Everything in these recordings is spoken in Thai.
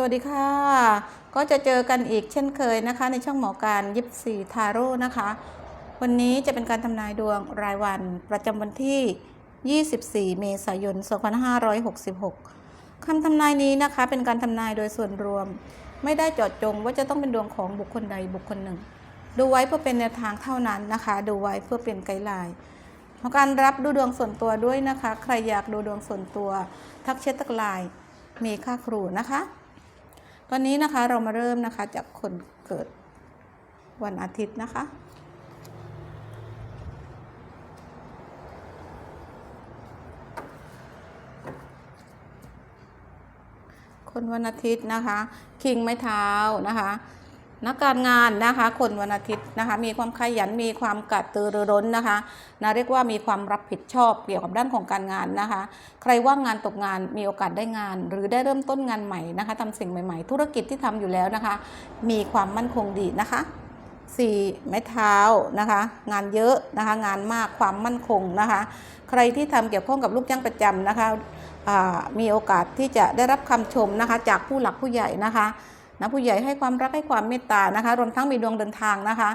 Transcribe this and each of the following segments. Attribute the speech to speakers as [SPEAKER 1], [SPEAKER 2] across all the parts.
[SPEAKER 1] สวัสดีค่ะ ก็จะเจอกันอีกเช่นเคยนะคะ ในช่องหมอการยิปซีทาโร่นะคะ วันนี้จะเป็นการทำนายดวงรายวันประจำวันที่ 24 เมษายน 2566 คำทำนายนี้นะคะเป็นการทำนายโดยส่วนรวม ไม่ได้จาะจงว่าจะต้องเป็นดวงของบุคคลใดบุคคลหนึ่ง ดูไว้เพื่อเป็นแนวทางเท่านั้นนะคะ ดูไว้เพื่อเป็นไกด์ไลน์ขอการรับดูดวงส่วนตัวด้วยนะคะ ใครอยากดูดวงส่วนตัว ทักเช็ดทักลน์มีค่าครูนะคะ ตอนนี้นะคะเรามาเริ่มนะคะจากคนเกิดวันอาทิตย์นะคะ คนวันอาทิตย์นะคะ คิงไม้เท้านะคะ นักการงานนะคะ คนวันอาทิตย์นะคะ มีความขยันมีความกระตือรือร้นนะคะนะเรียกว่ามีความรับผิดชอบเกี่ยวกับด้านของการงานนะคะ ใครว่างงานตกงานมีโอกาสได้งาน หรือได้เริ่มต้นงานใหม่นะคะทำสิ่งใหม่ๆ ธุรกิจที่ทำอยู่แล้วนะคะ มีความมั่นคงดีนะคะสี่ไม้เท้านะคะ งานเยอะนะคะ งานมากความมั่นคงนะคะ ใครที่ทำเกี่ยวข้องกับลูกจ้างประจำนะคะมีโอกาสที่จะได้รับคำชมนะคะ จากผู้หลักผู้ใหญ่นะคะ นะผู้ใหญ่ให้ความรักให้ความเมตตานะคะ รวมทั้งมีดวงเดินทางนะคะ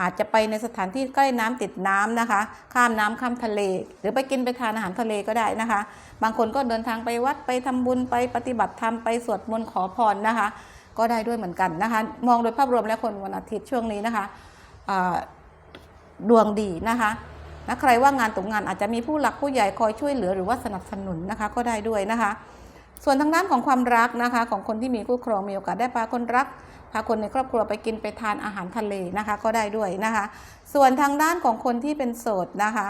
[SPEAKER 1] อาจจะไปในสถานที่ใกล้น้ำติดน้ำนะคะ ข้ามน้ำข้ามทะเล หรือไปกินไปทานอาหารทะเลก็ได้นะคะ บางคนก็เดินทางไปวัดไปทำบุญไปปฏิบัติธรรมไปสวดมนต์ขอพรนะคะ ก็ได้ด้วยเหมือนกันนะคะ มองโดยภาพรวมแล้วคนวันอาทิตย์ช่วงนี้นะคะดวงดีนะคะนะใครว่างงานตกงานอาจจะมีผู้หลักผู้ใหญ่คอยช่วยเหลือหรือว่าสนับสนุนนะคะก็ได้ด้วยนะคะ ส่วนทางด้านของความรักนะคะ ของคนที่มีคู่ครองมีโอกาสได้พาคนรักพาคนในครอบครัวไปกินไปทานอาหารทะเลนะคะ ก็ได้ด้วยนะคะ ส่วนทางด้านของคนที่เป็นโสดนะคะ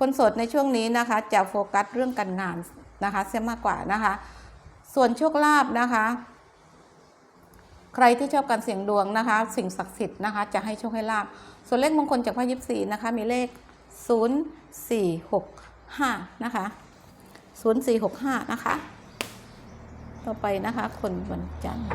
[SPEAKER 1] คนโสดในช่วงนี้นะคะจะโฟกัสเรื่องการงานนะคะเสียมากกว่านะคะ ส่วนโชคลาภนะคะ ใครที่ชอบการเสี่ยงดวงนะคะ สิ่งศักดิ์สิทธิ์นะคะ จะให้โชคให้ลาบส่วนเลขมงคลจากพระยิปซีนะคะ มีเลข 0 4 6 5 นะคะ 0 4 6 5 นะคะ ต่อไปนะคะ คนวันจันทร์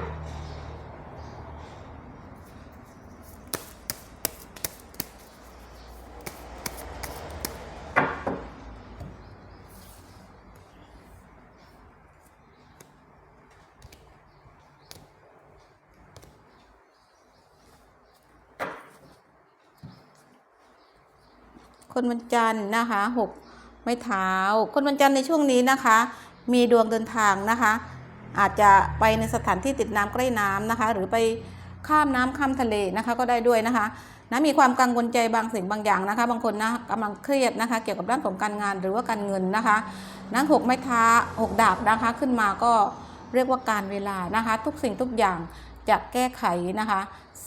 [SPEAKER 1] คนวันจันทร์นะคะหกไม้เท้า คนวันจันทร์ในช่วงนี้นะคะ มีดวงเดินทางนะคะ อาจจะไปในสถานที่ติดน้ำใกล้น้ำนะคะ หรือไปข้ามน้ำข้ามทะเลนะคะก็ได้ด้วยนะคะนะมีความกังวลใจบางสิ่งบางอย่างนะคะ บางคนนะกำลังเครียดนะคะ เกี่ยวกับด้านของการงานหรือว่าการเงินนะคะ นั้นหกไม้ท้าหกดาบนะคะขึ้นมาก็เรียกว่าการเวลานะคะ ทุกสิ่งทุกอย่างจะแก้ไขนะคะ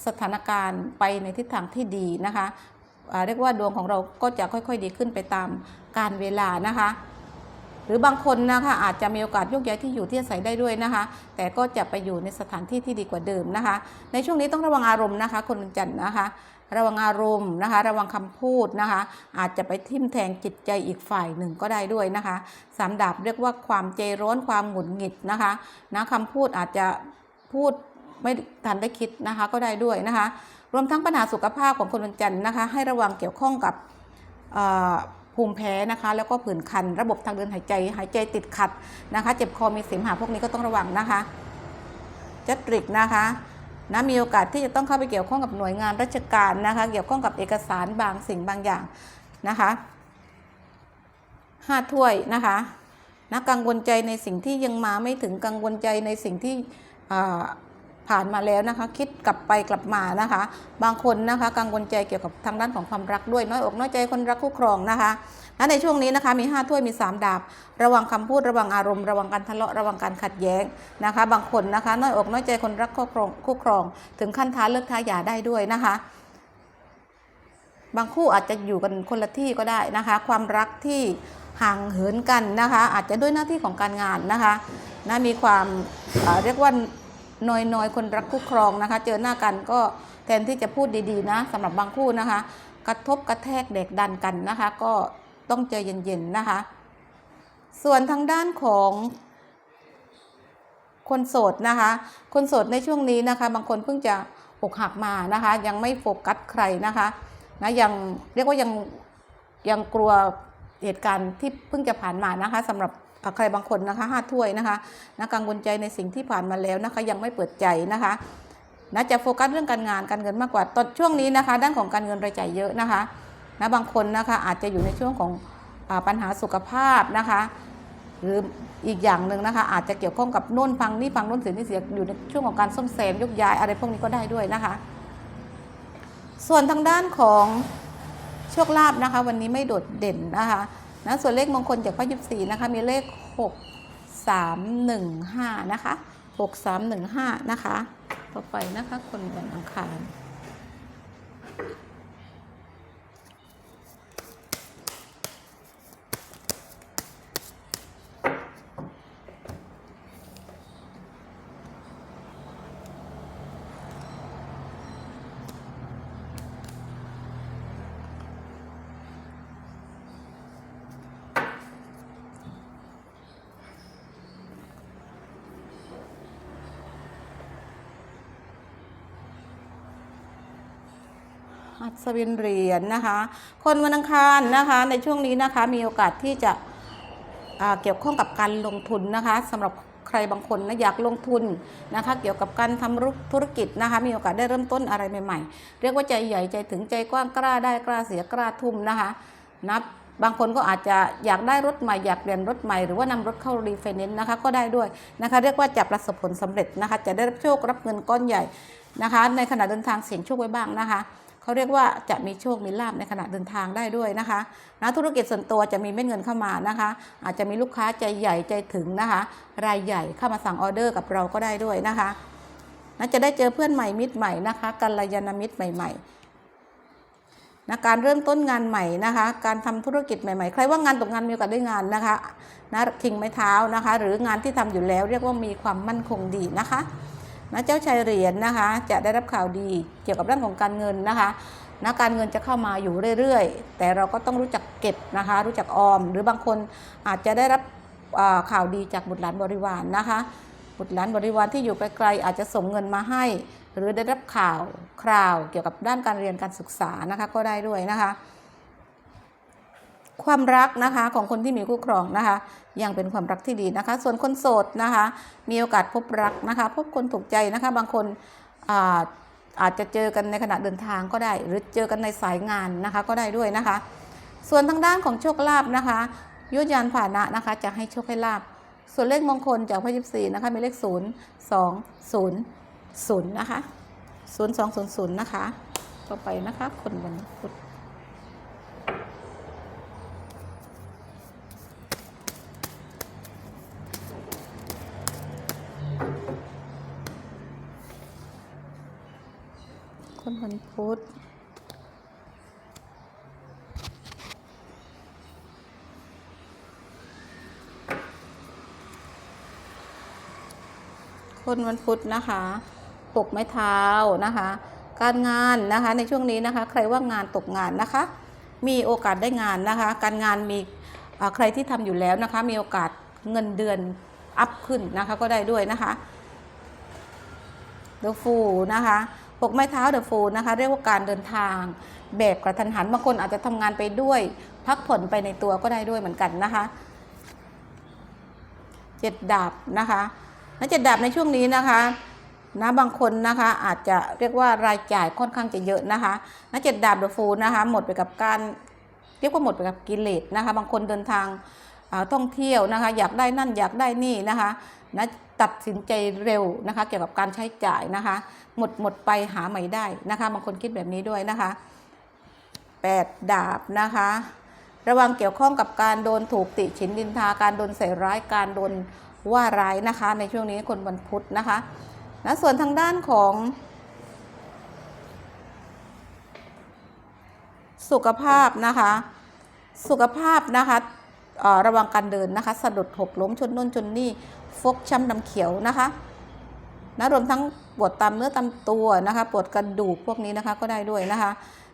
[SPEAKER 1] สถานการณ์ไปในทิศทางที่ดีนะคะเรียกว่าดวงของเราก็จะค่อยๆดีขึ้นไปตามการเวลานะคะ หรือบางคนนะคะอาจจะมีโอกาสยกย้ายที่อยู่ที่อาศัยได้ด้วยนะคะ แต่ก็จะไปอยู่ในสถานที่ที่ดีกว่าเดิมนะคะ ในช่วงนี้ต้องระวังอารมณ์นะคะ คนจันทร์นะคะ ระวังอารมณ์นะคะ ระวังคำพูดนะคะ อาจจะไปทิ่มแทงจิตใจอีกฝ่ายหนึ่งก็ได้ด้วยนะคะสามดาบเรียกว่าความใจร้อนความหงุดหงิดนะคะนะคำพูดอาจจะพูดไม่ทันได้คิดนะคะก็ได้ด้วยนะคะ รวมทั้งปัญหาสุขภาพของคนวันจันทร์นะคะ ให้ระวังเกี่ยวข้องกับ ภูมิแพ้นะคะ แล้วก็ผื่นคัน ระบบทางเดินหายใจหายใจติดขัดนะคะ เจ็บคอมีเสมหะพวกนี้ก็ต้องระวังนะคะจัตริกนะคะนะมีโอกาสที่จะต้องเข้าไปเกี่ยวข้องกับหน่วยงานราชการนะคะ เกี่ยวข้องกับเอกสารบางสิ่งบางอย่างนะคะห้าถ้วยนะคะนะกังวลใจในสิ่งที่ยังมาไม่ถึงกังวลใจในสิ่งที่ ผ่านมาแล้วนะคะ คิดกลับไปกลับมานะคะ บางคนนะคะ กังวลใจเกี่ยวกับทางด้านของความรักด้วยน้อยอกน้อยใจคนรักคู่ครองนะคะและในช่วงนี้นะคะมี 5 ถ้วยมี 3 ดาบ ระวังคำพูดระวังอารมณ์ระวังการทะเลาะระวังการขัดแย้งนะคะ บางคนนะคะ น้อยอกน้อยใจคนรักคู่ครองคู่ครอง ถึงขั้นท้าเลิกท้าหย่าได้ด้วยนะคะบางคู่อาจจะอยู่กันคนละที่ก็ได้นะคะ ความรักที่ห่างเหินกันนะคะ อาจจะด้วยหน้าที่ของการงานนะคะนะมีความเรียกว่า นอยนอยๆคนรักคู่ครองนะคะ เจอหน้ากันก็แทนที่จะพูดดีๆนะสำหรับบางคู่นะคะ กระทบกระแทกเด็กดันกันนะคะ ก็ต้องใจเย็นๆนะคะ ส่วนทางด้านของคนโสดนะคะ คนโสดในช่วงนี้นะคะ บางคนเพิ่งจะอกหักมานะคะ ยังไม่โฟกัสใครนะคะนะยังเรียกว่ายังยังกลัวเหตุการณ์ที่เพิ่งจะผ่านมานะคะสำหรับ ใครบางคนนะคะห้าถ้วยนะคะนะกังวลใจในสิ่งที่ผ่านมาแล้วนะคะยังไม่เปิดใจนะคะนะจะโฟกัสเรื่องการงานการเงินมากกว่าตอนช่วงนี้นะคะ ด้านของการเงินรายจ่ายเยอะนะคะนะบางคนนะคะอาจจะอยู่ในช่วงของอปัญหาสุขภาพนะคะ หรืออีกอย่างหนึ่งนะคะ อาจจะเกี่ยวข้องกับนู่นพังนี่พังนู่นเสียนี่เสียอยู่ในช่วงของการซ่อมแซมยกย้ายอะไรพวกนี้ก็ได้ด้วยนะคะ ส่วนทางด้านของโชคลาภนะคะ วันนี้ไม่โดดเด่นนะคะ นะส่วนเลขมงคลจากพระยิบสีนะคะ มีเลข 6 3 1 5 นะคะ 6 3 1 5 นะคะ ต่อไปนะคะ คนวันอังคาร อัศวินเหรียญนะคะ คนวันอังคารนะคะในช่วงนี้นะคะมีโอกาสที่จะเกี่ยวข้องกับการลงทุนนะคะสำหรับใครบางคนนะอยากลงทุนนะคะ เกี่ยวกับการทำธุรกิจนะคะ มีโอกาสได้เริ่มต้นอะไรใหม่ๆ เรียกว่าใจใหญ่ใจถึงใจกว้างกล้าได้กล้าเสียกล้าทุ่มนะคะนะบางคนก็อาจจะอยากได้รถใหม่อยากเปลี่ยนรถใหม่หรือว่านำรถเข้ารีไฟแนนซ์นะคะก็ได้ด้วยนะคะ เรียกว่าจะประสบผลสำเร็จนะคะ จะได้รับโชครับเงินก้อนใหญ่นะคะ ในขณะเดินทางเสี่ยงโชคไว้บ้างนะคะ เขาเรียกว่าจะมีโชคมีลาบในขณะเดินทางได้ด้วยนะคะนะธุรกิจส่วนตัวจะมีเม็ดเงินเข้ามานะคะ อาจจะมีลูกค้าใจใหญ่ใจถึงนะคะ รายใหญ่เข้ามาสั่งออเดอร์กับเราก็ได้ด้วยนะคะนะจะได้เจอเพื่อนใหม่มิตรใหม่นะคะกัลยาณมิตรใหม่ๆนะการเริ่มต้นงานใหม่นะคะ การทำธุรกิจใหม่ๆ ใครว่างานตกงานมีโอกาสได้งานนะคะนะคิงไม้เท้านะคะ หรืองานที่ทำอยู่แล้วเรียกว่ามีความมั่นคงดีนะคะ นะเจ้าชายเหรียญนะคะ จะได้รับข่าวดีเกี่ยวกับเรื่องของการเงินนะคะนะการเงินจะเข้ามาอยู่เรื่อยๆ แต่เราก็ต้องรู้จักเก็บนะคะ รู้จักออม หรือบางคนอาจจะได้รับข่าวดีจากบุตรหลานบริวารนนะคะบุตรหลานบริวารที่อยู่ไกลๆอาจจะส่งเงินมาให้ หรือได้รับข่าวคราวเกี่ยวกับด้านการเรียนการศึกษานะคะก็ได้ด้วยนะคะ ความรักนะคะของคนที่มีคู่ครองนะคะ ยังเป็นความรักที่ดีนะคะ ส่วนคนโสดนะคะ มีโอกาสพบรักนะคะ พบคนถูกใจนะคะ บางคนอาอาจจะเจอกันในขณะเดินทางก็ได้ หรือเจอกันในสายงานนะคะก็ได้ด้วยนะคะ ส่วนทางด้านของโชคลาภนะคะยุทธยานผ่านะนะคะ จะให้โชคให้ลาบส่วนเลขมงคลจากพระยิบสีนะคะมีเลข0 2 0 0นะคะ0 2 0 0นะคะ ต่อไปนะคะ คนวันพุธ วันพุธคนวันพุธนะคะปกไม้เท้านะคะ การงานนะคะในช่วงนี้นะคะ ใครว่างงานตกงานนะคะ มีโอกาสได้งานนะคะ การงานมีใครที่ทำอยู่แล้วนะคะ มีโอกาสเงินเดือนอัพขึ้นนะคะก็ได้ด้วยนะคะเดฟูนะคะ ปกไม้เท้าเดอะฟูนะคะเรียกว่าการเดินทาง แบบกระทันหันบางคนอาจจะทำงานไปด้วย พักผ่อนไปในตัวก็ได้ด้วยเหมือนกันนะคะเจ็ดดาบนะคะและเจ็ดดาบในช่วงนี้นะคะนะบางคนนะคะอาจจะเรียกว่ารายจ่ายค่อนข้างจะเยอะนะคะนะเจ็ดดาบเดอะฟูนะคะหมดไปกับการเรียกว่าหมดไปกับกิเลสนะคะ บางคนเดินทางท่องเที่ยวนะคะ อยากได้นั่นอยากได้นี่นะคะนะ ตัดสินใจเร็วนะคะ เกี่ยวกับการใช้จ่ายนะคะ หมดหมดไปหาใหม่ได้นะคะ บางคนคิดแบบนี้ด้วยนะคะแปดดาบนะคะ ระวังเกี่ยวข้องกับการโดนถูกติฉินดินทาการโดนใส่ร้ายการโดนว่าร้ายนะคะ ในช่วงนี้คนวันพุธนะคะนะส่วนทางด้านของสุขภาพนะคะ สุขภาพนะคะ ระวังการเดินนะคะ สะดุดหกล้มชนนุ่นชนนี่ฟกช้ำดำเขียวนะคะนะรวมทั้งปวดตามเนื้อตามตัวนะคะปวดกระดูกพวกนี้นะคะก็ได้ด้วยนะคะ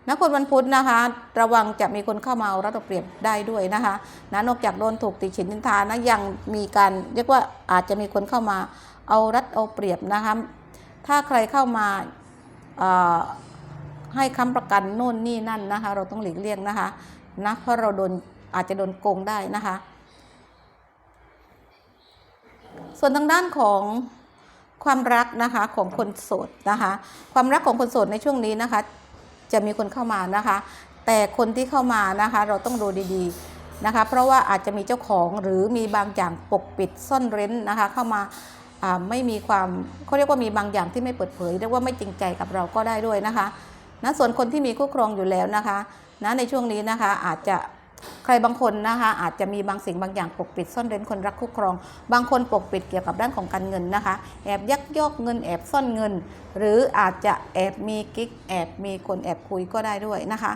[SPEAKER 1] นะคนวันพุธนะคะ ระวังจะมีคนเข้ามาเอารัดเอาเปรียบได้ด้วยนะคะนะนอกจากโดนถูกติฉินนินทานะยังมีการเรียกว่าอาจจะมีคนเข้ามาเอารัดเอาเปรียบนะคะถ้าใครเข้ามาให้ค้ำประกันโน่นนี่นั่นนะคะ เราต้องหลีกเลี่ยงนะคะนะเพราะเราโดน อาจจะโดนโกงได้นะคะ ส่วนทางด้านของความรักนะคะของคนโสดนะคะ ความรักของคนโสดในช่วงนี้นะคะ จะมีคนเข้ามานะคะ แต่คนที่เข้ามานะคะ เราต้องดูดีๆนะคะ เพราะว่าอาจจะมีเจ้าของหรือมีบางอย่างปกปิดซ่อนเร้นนะคะ เข้ามาไม่มีความเขาเรียกว่ามีบางอย่างที่ไม่เปิดเผยเรียกว่าไม่จริงใจกับเราก็ได้ด้วยนะคะนะส่วนคนที่มีคู่ครองอยู่แล้วนะคะนะในช่วงนี้นะคะอาจจะ ใครบางคนนะคะอาจจะมีบางสิ่งบางอย่างปกปิดซ่อนเร้นคนรักคู่ครอง บางคนปกปิดเกี่ยวกับด้านของการเงินนะคะ แอบยักยอกเงินแอบซ่อนเงิน หรืออาจจะแอบมีกิ๊กแอบมีคนแอบคุยก็ได้ด้วยนะคะ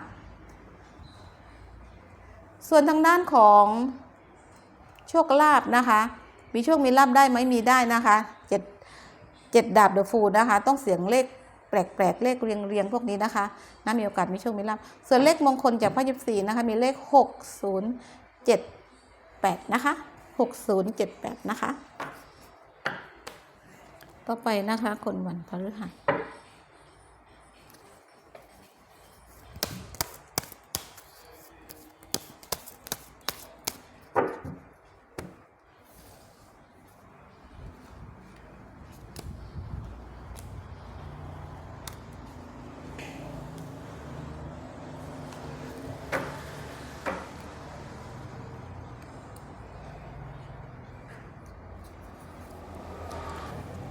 [SPEAKER 1] ส่วนทางด้านของโชคลาภนะคะ มีโชคมีลาภได้ไหมมีได้นะคะเจ็ดเจ็ดดาบเดอะฟูนะคะ ต้องเสียงเลข แปลกๆ เลขเรียงเรียงๆ พวกนี้นะคะนะมีโอกาสมีโชคมีลาภส่วนเลขมงคลจากพระยิบสีนะคะมีเลข 6078 นะคะ 6078 นะคะ ต่อไปนะคะคนวันพฤหัส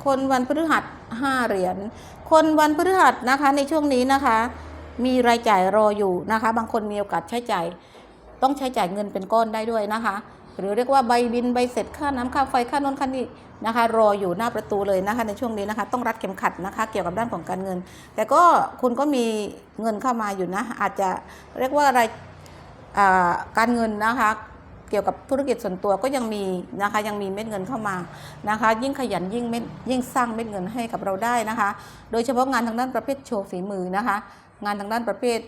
[SPEAKER 1] คนวันพฤหัสห้าเหรียญ คนวันพฤหัสนะคะในช่วงนี้นะคะ มีรายจ่ายรออยู่นะคะ บางคนมีโอกาสใช้จ่ายต้องใช้จ่ายเงินเป็นก้อนได้ด้วยนะคะ หรือเรียกว่าใบบินใบเสร็จค่าน้ำค่าไฟค่าน้นค่านี้นะคะ รออยู่หน้าประตูเลยนะคะ ในช่วงนี้นะคะ ต้องรัดเข็มขัดนะคะ เกี่ยวกับด้านของการเงิน แต่ก็คุณก็มีเงินเข้ามาอยู่นะ อาจจะเรียกว่าอะไรการเงินนะคะ เกี่ยวกับธุรกิจส่วนตัวก็ยังมีนะคะยังมีเม็ดเงินเข้ามานะคะ ยิ่งขยันยิ่งเม็ดยิ่งสร้างเม็ดเงินให้กับเราได้นะคะ โดยเฉพาะงานทางด้านประเภทโชว์ฝีมือนะคะ งานทางด้านประเภท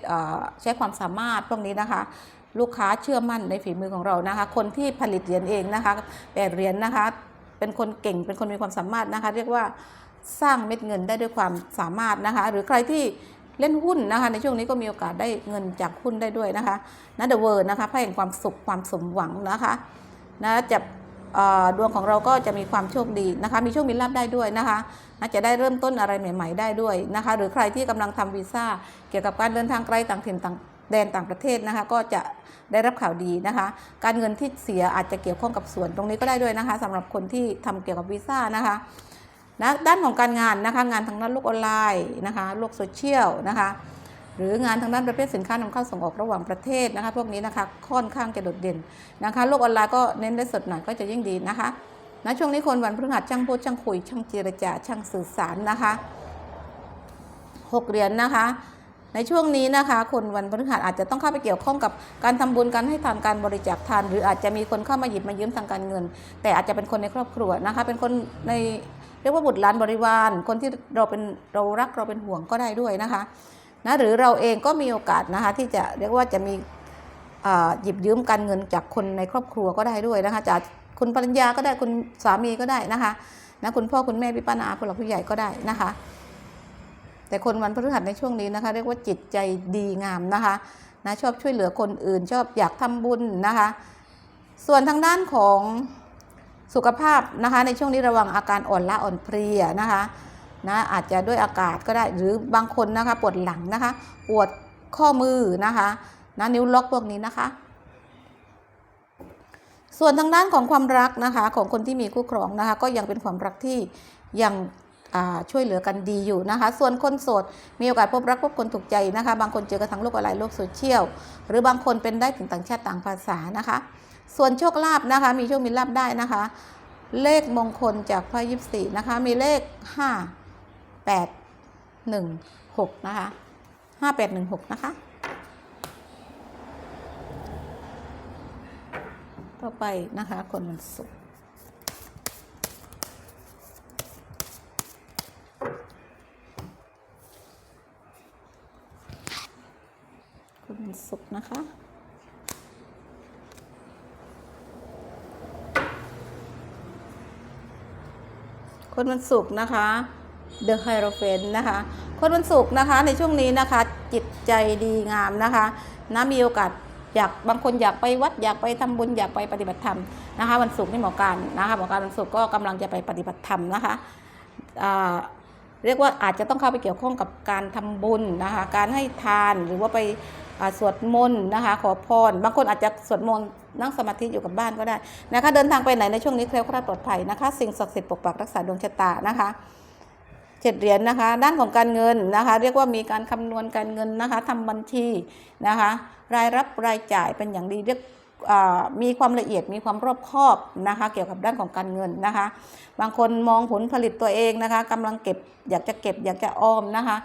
[SPEAKER 1] ใช้ความสามารถพวกนี้นะคะลูกค้าเชื่อมั่นในฝีมือของเรานะคะ คนที่ผลิตเหรียญเองนะคะแปดเหรียญนะคะ เป็นคนเก่ง เป็นคนมีความสามารถนะคะ เรียกว่าสร้างเม็ดเงินได้ด้วยความสามารถนะคะ หรือใครที่ เล่นหุ้นนะคะ ในช่วงนี้ก็มีโอกาสได้เงินจากหุ้นได้ด้วยนะคะนัดเดอะเวิร์นะคะไพ่แห่งความสุขความสมหวังนะคะนะจะดวงของเราก็จะมีความโชคดีนะคะ มีโชคมีลาภได้ด้วยนะคะน่าจะได้เริ่มต้นอะไรใหม่ ๆ ได้ด้วยนะคะ หรือใครที่กำลังทำวีซ่าเกี่ยวกับการเดินทางไกลต่างถิ่นต่างแดนต่างประเทศนะคะก็จะได้รับข่าวดีนะคะ การเงินที่เสียอาจจะเกี่ยวข้องกับส่วนตรงนี้ก็ได้ด้วยนะคะสำหรับคนที่ทำเกี่ยวกับวีซ่านะคะ นะด้านของการงานนะคะงานทางด้านโลกออนไลน์นะคะโลกโซเชียลนะคะหรืองานทางด้านประเภทสินค้านำเข้าส่งออกระหว่างประเทศนะคะพวกนี้นะคะค่อนข้างจะโดดเด่นนะคะโลกออนไลน์ก็เน้นได้สดหน่อยก็จะยิ่งดีนะคะนะช่วงนี้คนวันพฤหัสช่างพูดช่างคุยช่างเจรจาช่างสื่อสารนะคะหกเหรียญนะคะ ในช่วงนี้นะคะ คนวันพฤหัสอาจจะต้องเข้าไปเกี่ยวข้องกับการทำบุญการให้ทานการบริจาคทาน หรืออาจจะมีคนเข้ามาหยิบมายืมทางการเงิน แต่อาจจะเป็นคนในครอบครัวนะคะ เป็นคนใน เรียกว่าบุตรหลานบริวาร คนที่เราเป็นเรารักเราเป็นห่วงก็ได้ด้วยนะคะนะหรือเราเองก็มีโอกาสนะคะที่จะเรียกว่าจะมีหยิบยืมการเงินจากคนในครอบครัวก็ได้ด้วยนะคะจากคุณภรรยาก็ได้คุณสามีก็ได้นะคะนะคุณพ่อคุณแม่พี่ป้านาอาผู้หลักผู้ใหญ่ก็ได้นะคะ แต่คนวันพฤหัสในช่วงนี้นะคะ เรียกว่าจิตใจดีงามนะคะนะชอบช่วยเหลือคนอื่นชอบอยากทำบุญนะคะ ส่วนทางด้านของ สุขภาพนะคะในช่วงนี้ระวังอาการอ่อนล้าอ่อนเพลียนะคะนะอาจจะด้วยอากาศก็ได้หรือบางคนนะคะปวดหลังนะคะ ปวดข้อมือนะคะนะนิ้วล็อกพวกนี้นะคะ ส่วนทางด้านของความรักนะคะของคนที่มีคู่ครองนะคะ ก็ยังเป็นความรักที่ยังช่วยเหลือกันดีอยู่นะคะ ส่วนคนโสดมีโอกาสพบรักพบคนถูกใจนะคะ บางคนเจอกันทั้งโลกออนไลน์โลกโซเชียลหรือบางคนเป็นได้ถึงต่างชาติต่างภาษานะคะ ส่วนโชคลาภนะคะ มีโชคมีลาภได้นะคะ เลขมงคลจากพระยิบสี่นะคะ มีเลขห้าแปดหนึ่งหกนะคะห้าแปดหนึ่งหกนะคะ ต่อไปนะคะ คนวันศุกร์คนวันศุกร์นะคะ คนวันศุกร์นะคะ The h i e r o p h a n นะคะ คนวันศุกร์นะคะในช่วงนี้นะคะ จิตใจดีงามนะคะนะมีโอกาสอยากบางคนอยากไปวัดอยากไปทำบุญอยากไปปฏิบัติธรรมนะคะวันศุกร์นี่หมอการนะคะหมอการวันศุกร์ก็กำลังจะไปปฏิบัติธรรมนะคะเรียกว่าอาจจะต้องเข้าไปเกี่ยวข้องกับการทำบุญนะคะการให้ทานหรือว่าไป สวดมนต์นะคะ ขอพร บางคนอาจจะสวดมนต์นั่งสมาธิอยู่กับบ้านก็ได้นะคะ เดินทางไปไหนในช่วงนี้แคล้วคลาดปลอดภัยนะคะ สิ่งศักดิ์สิทธิ์ปกปักรักษาดวงชะตานะคะเจ็ดเหรียญนะคะ ด้านของการเงินนะคะ เรียกว่ามีการคำนวณการเงินนะคะทำบัญชีนะคะ รายรับรายจ่ายเป็นอย่างดีเรียกมีความละเอียดมีความรอบคอบนะคะ เกี่ยวกับด้านของการเงินนะคะ บางคนมองผลผลิตตัวเองนะคะกำลังเก็บอยากจะเก็บอยากจะออมนะคะ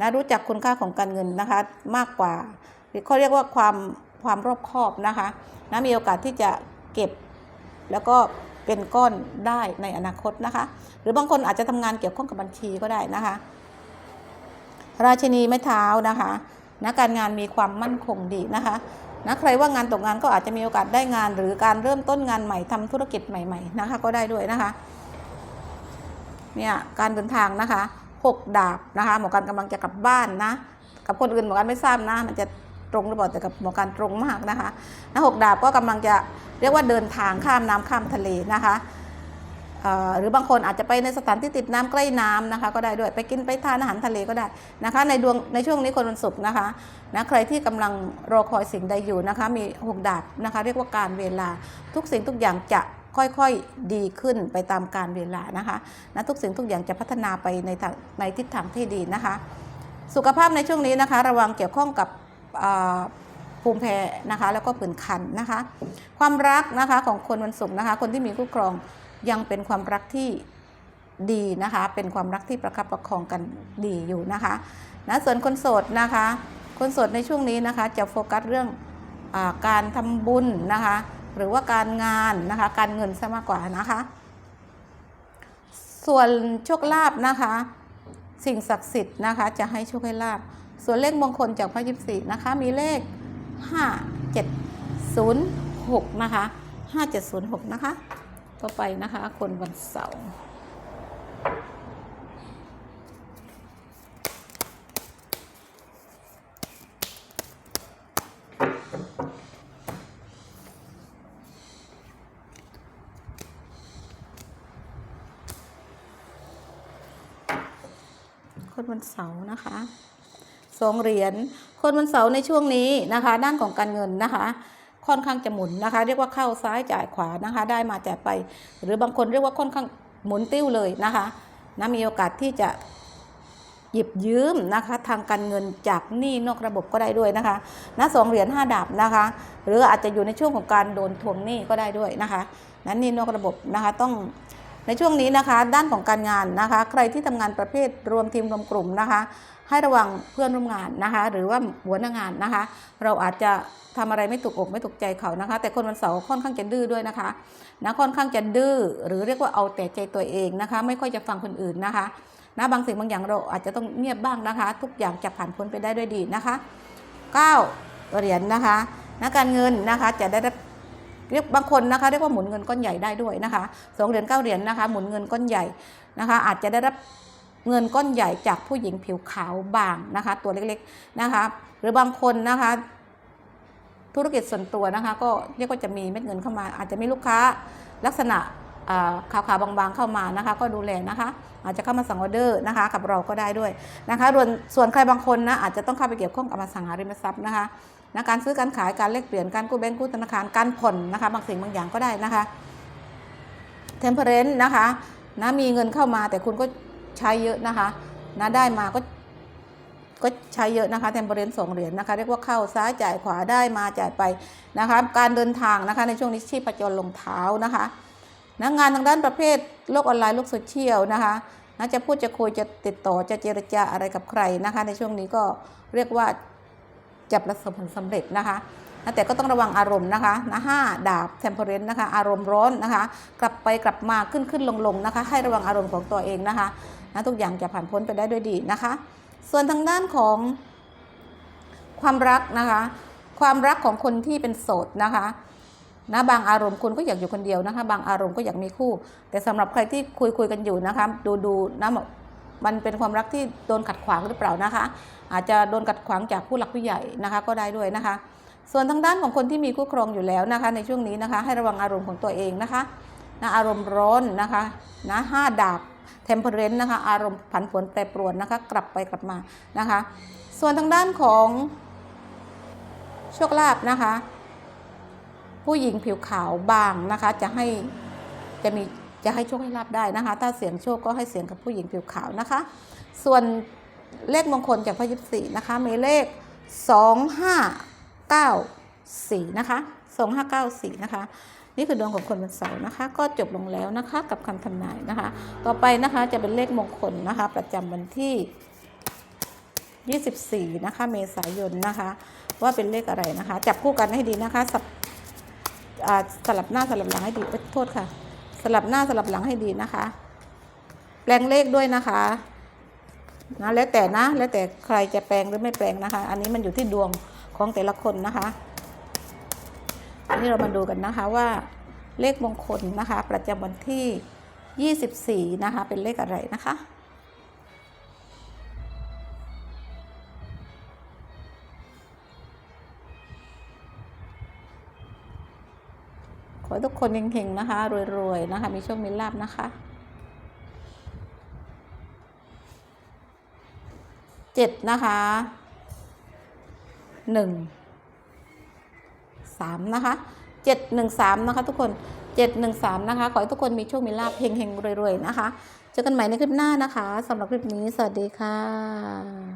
[SPEAKER 1] นะรู้จักคุณค่าของการเงินนะคะมากกว่าเขาเรียกว่าความความรอบคอบนะคะนะมีโอกาสที่จะเก็บ แล้วก็เป็นก้อนได้ในอนาคตนะคะ หรือบางคนอาจจะทำงานเกี่ยวข้องกับบัญชีก็ได้นะคะ ราชินีไม้เท้านะคะนะการงานมีความมั่นคงดีนะคะนะใครว่างานตกงานก็อาจจะมีโอกาสได้งาน หรือการเริ่มต้นงานใหม่ทำธุรกิจใหม่ๆนะคะก็ได้ด้วยนะคะเนี่ยการเดินทางนะคะ หกดาบนะคะหมอการกำลังจะกลับบ้านนะ กับคนอื่นหมอการไม่ทราบนะ มันจะตรงหรือเปล่าแต่กับหมอการตรงมากนะคะนะหกดาบก็กำลังจะเรียกว่าเดินทางข้ามน้ำข้ามทะเลนะคะหรือบางคนอาจจะไปในสถานที่ติดน้ำใกล้น้ำนะคะ ก็ได้ด้วยไปกินไปทานอาหารทะเลก็ได้นะคะ ในดวงในช่วงนี้คนวันศุกร์นะคะนะใครที่กำลังรอคอยสิ่งใดอยู่นะคะ มีหกดาบนะคะ เรียกว่าการเวลาทุกสิ่งทุกอย่างจะ ค่อยๆดีขึ้นไปตามการเวลานะคะนะทุกสิ่งทุกอย่างจะพัฒนาไปในทางในทิศทางที่ดีนะคะ สุขภาพในช่วงนี้นะคะ ระวังเกี่ยวข้องกับภูมิแพ้นะคะ แล้วก็ผื่นคันนะคะ ความรักนะคะของคนวันศุกร์นะคะ คนที่มีคู่ครองยังเป็นความรักที่ดีนะคะ เป็นความรักที่ประคับประคองกันดีอยู่นะคะนะส่วนคนโสดนะคะ คนโสดในช่วงนี้นะคะ จะโฟกัสเรื่องอการทำบุญนะคะ หรือว่าการงานนะคะ การเงินซะมากกว่านะคะ ส่วนโชคลาภนะคะ สิ่งศักดิ์สิทธิ์นะคะ จะให้โชคให้ลาบส่วนเลขมงคลจากพระยิบสีนะคะ มีเลข 5706 นะคะ 5706 นะคะ ต่อไปนะคะ คนวันเสาร์ คนวันเสาร์นะคะสองเหรียญคนวันเสาร์ในช่วงนี้นะคะด้านของการเงินนะคะค่อนข้างจะหมุนนะคะ เรียกว่าเข้าซ้ายจ่ายขวานะคะ ได้มาจ่ายไป หรือบางคนเรียกว่าค่อนข้างหมุนติ้วเลยนะคะนะมีโอกาสที่จะหยิบยืมนะคะ ทางการเงินจากหนี้นอกระบบก็ได้ด้วยนะคะนะสองเหรียญห้าดาบนะคะ หรืออาจจะอยู่ในช่วงของการโดนทวงหนี้ก็ได้ด้วยนะคะนั้นหนี้นอกระบบนะคะ ต้อง ในช่วงนี้นะคะด้านของการงานนะคะ ใครที่ทำงานประเภทรวมทีมรวมกลุ่มนะคะ ให้ระวังเพื่อนร่วมงานนะคะ หรือว่าหัวหน้างานนะคะ เราอาจจะทำอะไรไม่ถูกอกไม่ถูกใจเขานะคะ แต่คนวันเสาร์ค่อนข้างจะดื้อด้วยนะคะนะค่อนข้างจะดื้อหรือเรียกว่าเอาแต่ใจตัวเองนะคะ ไม่ค่อยจะฟังคนอื่นนะคะนะบางสิ่งบางอย่างเราอาจจะต้องเงียบบ้างนะคะ ทุกอย่างจะผ่านพ้นไปได้ด้วยดีนะคะ9เหรียญนะคะนะการเงินนะคะจะได้รับ เรียกบางคนนะคะเรียกว่าหมุนเงินก้อนใหญ่ได้ด้วยนะคะสองเหรียญเก้าเหรียญนะคะหมุนเงินก้อนใหญ่นะคะ อาจจะได้รับเงินก้อนใหญ่จากผู้หญิงผิวขาวบางนะคะ ตัวเล็กๆนะคะ หรือบางคนนะคะ ธุรกิจส่วนตัวนะคะ ก็เรียกว่าจะมีเม็ดเงินเข้ามา อาจจะมีลูกค้าลักษณะขาวๆบางๆเข้ามานะคะ ก็ดูแลนะคะ อาจจะเข้ามาสั่งออเดอร์นะคะ กับเราก็ได้ด้วยนะคะส่วนส่วนใครบางคนนะอาจจะต้องเข้าไปเกี่ยวข้องกับอสังหาริมทรัพย์นะคะ นะการซื้อการขายการแลกเปลี่ยนการกู้แบงก์กู้ธนาคารการผ่อนนะคะบางสิ่งบางอย่างก็ได้นะคะเทมเพลนนะคะนะมีเงินเข้ามาแต่คุณก็ใช้เยอะนะคะนะได้มาก็ก็ใช้เยอะนะคะเทมเพลนสองเหรียญนะคะเรียกว่าเข้าซ้ายจ่ายขวาได้มาจ่ายไปนะคะการเดินทางนะคะในช่วงนี้ชีพจรลงเท้านะคะนะงานทางด้านประเภทโลกออนไลน์โลกโซเชียลนะคะนะจะพูดจะคุยจะติดต่อจะเจรจาอะไรกับใครนะคะ ในช่วงนี้ก็เรียกว่า จะประสบผลสำเร็จนะคะนะแต่ก็ต้องระวังอารมณ์นะคะนะห้าดาบเทมเพลนต์นะคะ อารมณ์ร้อนนะคะ กลับไปกลับมาขึ้นขึ้นลงลงนะคะ ให้ระวังอารมณ์ของตัวเองนะคะนะทุกอย่างจะผ่านพ้นไปได้ด้วยดีนะคะ ส่วนทางด้านของความรักนะคะ ความรักของคนที่เป็นโสดนะคะนะบางอารมณ์คุณก็อยากอยู่คนเดียวนะคะ บางอารมณ์ก็อยากมีคู่ แต่สำหรับใครที่คุยคุยกันอยู่นะคะ ดูดูนะ มันเป็นความรักที่โดนขัดขวางหรือเปล่านะคะ อาจจะโดนขัดขวางจากผู้หลักผู้ใหญ่นะคะก็ได้ด้วยนะคะ ส่วนทางด้านของคนที่มีคู่ครองอยู่แล้วนะคะ ในช่วงนี้นะคะ ให้ระวังอารมณ์ของตัวเองนะคะนะอารมณ์ร้อนนะคะนะห้าดาบเทมเพอเรนต์นะคะ อารมณ์ผันผวนแปรปรวนนะคะ กลับไปกลับมานะคะ ส่วนทางด้านของโชคลาภนะคะ ผู้หญิงผิวขาวบางนะคะ จะให้จะมี จะให้โชคให้ลาบได้นะคะ ถ้าเสียงโชคก็ให้เสียงกับผู้หญิงผิวขาวนะคะ ส่วนเลขมงคลจากพระยิบสี่นะคะมีเลข 2594 นะคะ 2594 นะคะ นี่คือดวงของคนวันเสาร์นะคะ ก็จบลงแล้วนะคะกับคำทำนายนะคะ ต่อไปนะคะจะเป็นเลขมงคลนะคะ ประจำวันที่ 24 นะคะ เมษายนนะคะ ว่าเป็นเลขอะไรนะคะ จับคู่กันให้ดีนะคะสสลับหน้าสลับหลังให้ดีเอ้ยโทษค่ะ สลับหน้าสลับหลังให้ดีนะคะ แปลงเลขด้วยนะคะนะแล้วแต่นะ แล้วแต่ใครจะแปลงหรือไม่แปลงนะคะ อันนี้มันอยู่ที่ดวงของแต่ละคนนะคะ อันนี้เรามาดูกันนะคะว่าเลขมงคลนะคะ ประจำวันที่ 24 นะคะ เป็นเลขอะไรนะคะ ทุกคนเฮงๆนะคะ รวยๆนะคะ มีโชคมีลาบนะคะเจ็ดนะคะหนึ่งสามนะคะเจ็ดหนึ่งสามนะคะ ทุกคนเจ็ดหนึ่งสามนะคะ ขอให้ทุกคนมีโชคมีลาบเฮงๆรวยๆนะคะ เจอกันใหม่ในคลิปหน้านะคะสำหรับคลิปนี้ สวัสดีค่ะ